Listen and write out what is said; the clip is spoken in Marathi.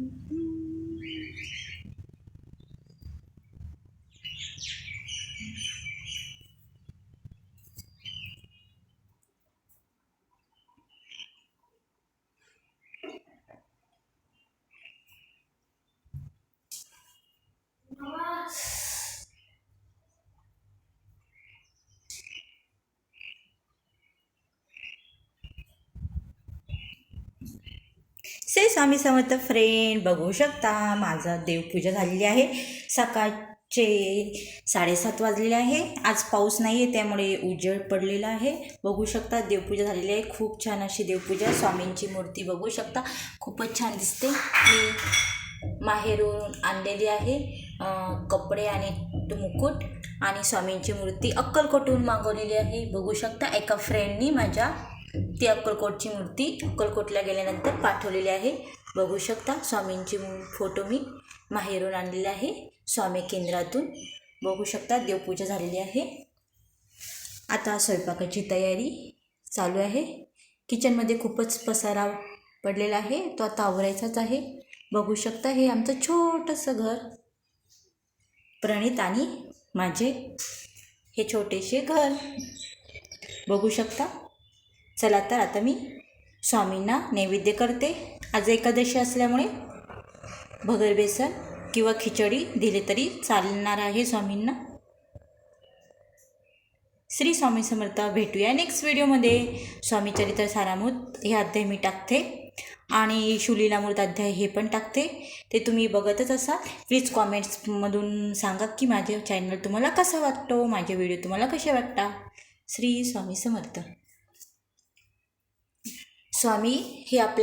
Mm-hmm. से स्वामी समर्थ फ्रेंड बघू शकता माझा देवपूजा झालेली आहे. सकाळचे साडेसात वाजलेले आहे. आज पाऊस नाही आहे त्यामुळे उजेड पडलेला आहे. बघू शकता देवपूजा झालेली आहे. खूप छान अशी देवपूजा स्वामींची मूर्ती बघू शकता. खूपच छान दिसते. मी माहेरून आणलेली आहे कपडे आणि मुकुट आणि स्वामींची मूर्ती अक्कलकोटून मागवलेली आहे. बघू शकता एका फ्रेंडनी माझ्या ती अक्कलकोटची मूर्ती अक्कलकोटला गेल्यानंतर पाठवलेली आहे. बघू शकता स्वामींची मू- फोटो मी माहेरून आणलेले आहे स्वामी केंद्रातून. बघू शकता देवपूजा झालेली आहे. आता स्वयंपाकाची तयारी चालू आहे. किचनमध्ये खूपच पसारा पडलेला आहे. तो आता आवरायचाच आहे. बघू शकता हे आमचं छोटंसं घर. प्रणित आणि माझे हे छोटेसे घर. बघू शकता चला तर आता मी स्वामींना नैवेद्य करते. आज एकादशी असल्यामुळे भगर बेसन किंवा खिचडी दिले तरी चालणार आहे स्वामींना. श्री स्वामी समर्थ भेटूया नेक्स्ट व्हिडिओमध्ये स्वामी चरित्र सारामूत हे अध्याय मी टाकते. आणि शुलीलामृत अध्याय हे पण टाकते. ते तुम्ही बघतच असाल. प्लीज कॉमेंट्समधून सांगा की माझे चॅनल तुम्हाला कसा वाटतो? माझे व्हिडिओ तुम्हाला कसे वाटता श्री स्वामी समर्थ. स्वामी हे आपल्या